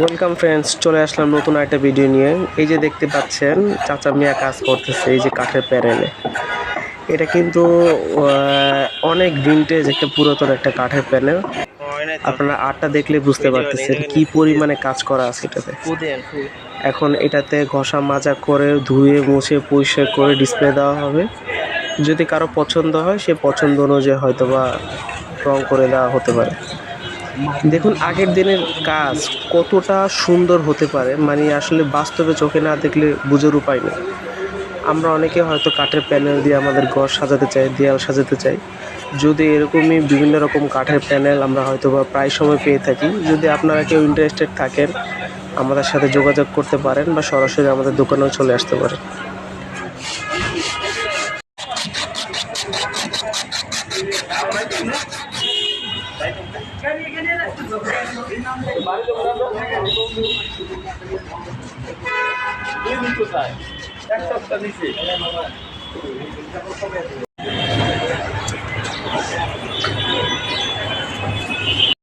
Welcome friends চলে আসলাম নতুন একটা ভিডিও নিয়ে। এই যে দেখতে পাচ্ছেন, চাচা মিয়া কাজ করতেছে, এই যে কাঠের প্যানেলে। এটা কিন্তু অনেক ভিনটেজ একটা পুরাতন একটা কাঠের প্যানেল। আপনারা আটটা দেখলে বুঝতে পারতেছেন কি পরিমাণে কাজ করা আছে এটাতে। এখন এটাতে ঘষা মাজা করে ধুয়ে মুছে পরিষ্কার করে ডিসপ্লে দেওয়া হবে। যদি কারও পছন্দ হয় সে পছন্দ অনুযায়ী হয়তো বা রং করে দেওয়া হতে পারে। দেখুন আগের দিনের কাজ কতটা সুন্দর হতে পারে মানে আসলে বাস্তবে চোখে না দেখলে বুঝের উপায় নেই। আমরা অনেকে হয়তো কাঠের প্যানেল দিয়ে আমাদের ঘর সাজাতে চাই, দেয়াল সাজাতে চাই। যদি এরকমই বিভিন্ন রকম কাঠের প্যানেল আমরা হয়তো বা প্রায় সময় পেয়ে থাকি, যদি আপনারা কেউ ইন্টারেস্টেড থাকেন, আমাদের সাথে যোগাযোগ করতে পারেন বা সরাসরি আমাদের দোকানেও চলে আসতে পারেন। এক সপ্তাহ নিচে